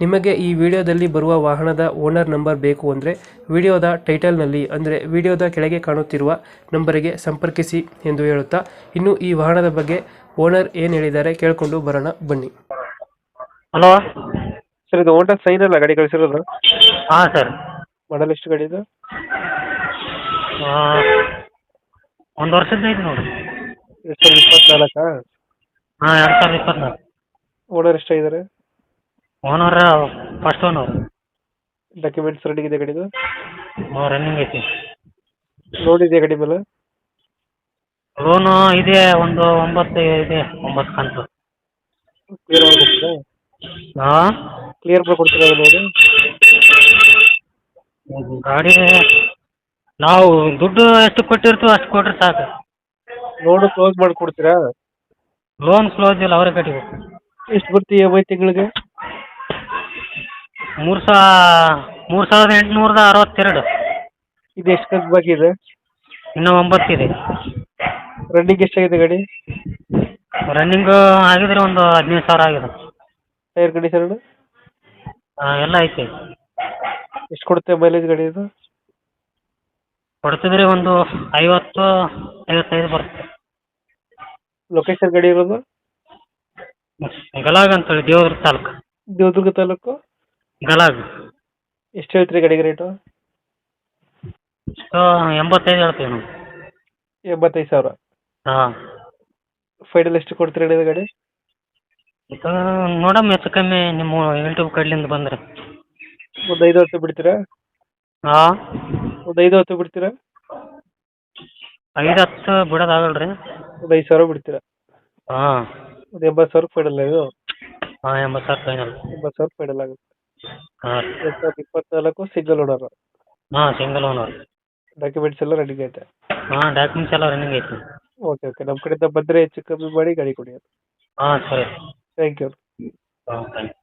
ನಿಮಗೆ ಈ ವಿಡಿಯೋದಲ್ಲಿ ಬರುವ ವಾಹನದ ಓನರ್ ನಂಬರ್ ಬೇಕು ಅಂದರೆ ವಿಡಿಯೋದ ಟೈಟಲ್ನಲ್ಲಿ ಅಂದರೆ ವಿಡಿಯೋದ ಕೆಳಗೆ ಕಾಣುತ್ತಿರುವ ನಂಬರಿಗೆ ಸಂಪರ್ಕಿಸಿ ಎಂದು ಹೇಳುತ್ತಾ ಇನ್ನು ಈ ವಾಹನದ ಬಗ್ಗೆ ಓನರ್ ಏನು ಹೇಳಿದ್ದಾರೆ ಕೇಳಿಕೊಂಡು ಬರೋಣ ಬನ್ನಿ. ಹಲೋ? ಸರ್ ಇದು ಓನರ್ ಸೈನ್ ಅಲ್ಲ ಗಾಡಿ ಕಳಿಸಿರೋದು? ಹಾಂ ಸರ್. ಮಾಡಲ್ ಎಷ್ಟು ಗಾಡಿ ಇದು? ಒಂದು ವರ್ಷದ ಐತೆ ನೋಡಿ. ಎರಡು ಸಾವಿರದ ಇಪ್ಪತ್ನಾಲ್ಕಾ? ಹಾಂ ಎರಡು ಸಾವಿರದ ಇಪ್ಪತ್ನಾಲ್ಕು. Owner ಎಷ್ಟಾಗಿದ್ದಾರೆ? Owner first owner documents ready ಇದೆ ಗಾಡಿದು ರನ್ನಿಂಗ್ ಐತಿ. ಲೋನ್ ಇದೆ ಗಾಡಿ ಮೇಲೆ? ಲೋನು ಇದೆ ಒಂದು ಒಂಬತ್ತು ಇದೆ ಒಂಬತ್ತು ಕಂತು. ಕ್ಲಿಯರ್ ಆಗುತ್ತೆ ಹಾಂ? ಕ್ಲಿಯರ್ ಕೊಡ್ತೀರಾ ಲೋನು ಗಾಡಿ ನಾವು ದುಡ್ಡು ಎಷ್ಟು ಕೊಟ್ಟಿರ್ತೀವಿ ಅಷ್ಟು ಕೊಟ್ಟರೆ ಸಾಕು. ಲೋನ್ ಕ್ಲೋಸ್ ಮಾಡಿಕೊಡ್ತೀರಾ ಲೋನ್ ಕ್ಲೋಸ್ ಇಲ್ಲ ಅವರೇ ಕಟ್ಟಬೇಕು. ಎಷ್ಟು ಬರ್ತೀವಿ ಒಂಬತ್ತು ಐ ತಿಂಗಳಿಗೆ? ಮೂರು ಸಾ ಮೂರು ಸಾವಿರದ ಎಂಟುನೂರದ ಅರವತ್ತೆರಡು. ಇದು ಎಷ್ಟು ಕಂತು ಬಾಕಿ ಇದೆ? ಇನ್ನೂ ಒಂಬತ್ತಿದೆ ರನ್ನಿಂಗ್ ಎಷ್ಟಾಗಿದೆ ಗಾಡಿ? ರನ್ನಿಂಗು ಆಗಿದ್ರೆ ಒಂದು ಹದಿನೈದು ಸಾವಿರ ಆಗಿದೆ. ಟೈರ್ ಕಂಡೀಷನ್ ಹಾಂ ಎಲ್ಲ ಐತೆ. ಎಷ್ಟು ಕೊಡುತ್ತೆ ಮೈಲೇಜ್ ಗಾಡಿ ಇದು? ಕೊಡ್ತಿದ್ರೆ ಒಂದು ಐವತ್ತು ಐವತ್ತೈದು ಬರುತ್ತೆ. ಲೊಕೇಶನ್ ಗಾಡಿ ಇರೋದು? ಗಲಾಗ್ ಅಂತೇಳಿ ದೇವದುರ್ಗ ತಾಲೂಕು. ದೇವದುರ್ಗ ತಾಲೂಕು? ಗಲಾಗ್. ಎಷ್ಟು ಹೇಳ್ತೀರಿ ಗಾಡಿಗೆ ರೇಟು ಸೊ ಎಂಬತ್ತೈದು ಹೇಳ್ತೀವಿ ನಾವು. ಎಂಬತ್ತೈದು ಸಾವಿರ. ಹಾಂ. ಫೈನಲ್ ಎಷ್ಟು ಕೊಡ್ತೀರಿ ಹೇಳಿದ ಗಾಡಿ? ಇದು ನೋಡಮ್ಮ ಹೆಚ್ಚು ಕಮ್ಮಿ ನಿಮ್ಮ ಯೂಟ್ಯೂಬ್ ಕಡ್ಲಿಂದ ಬಂದ್ರೆ. ಒಂದು ಐದು ಹತ್ತು ಬಿಡ್ತೀರಾ? ಹಾಂ ಒಂದು ಐದು ಹತ್ತು ಬಿಡ್ತೀರಾ? ಐದು ಹತ್ತು ಬಿಡೋದಾಗಲ್ಲ ರೀ ಒಂದು ಐದು ಸಾವಿರ ಬಿಡ್ತೀರಾ? ಹಾಂ. ಒಂದು ಎಂಬತ್ತು ಸಾವಿರ ಫೈನಲ್ ಇದು? ಹಾಂ ಎಂಬತ್ತು ಸಾವಿರ ಫೈನಲ್ ಎಂಬತ್ತು ಸಾವಿರ ಫೈನಲ್ ಆಗುತ್ತೆ. ಹಾಂ. ಎರಡು ಸಾವಿರದ ಇಪ್ಪತ್ನಾಲ್ಕು ಸಿಂಗಲ್ ಓನರ್ ಹಾಂ ಸಿಂಗಲ್ ಓನರ್ ಡಾಕ್ಯುಮೆಂಟ್ಸ್ ಎಲ್ಲ ರೆಡಿ ಐತೆ? ಹಾಂ ಡಾಕ್ಯುಮೆಂಟ್ಸ್ ಎಲ್ಲ ರನ್ನಿಂಗ್ ಐತಿ. ಓಕೆ ಓಕೆ ನಮ್ಮ ಕಡೆಯಿಂದ ಬಂದರೆ ಹೆಚ್ಚು ಕಮ್ಮಿ ಮಾಡಿ ಗಾಡಿ ಕೊಡಿ ಹಾಂ ಸರಿ. ಥ್ಯಾಂಕ್ ಯು ಹಾಂ ಥ್ಯಾಂಕ್ ಯು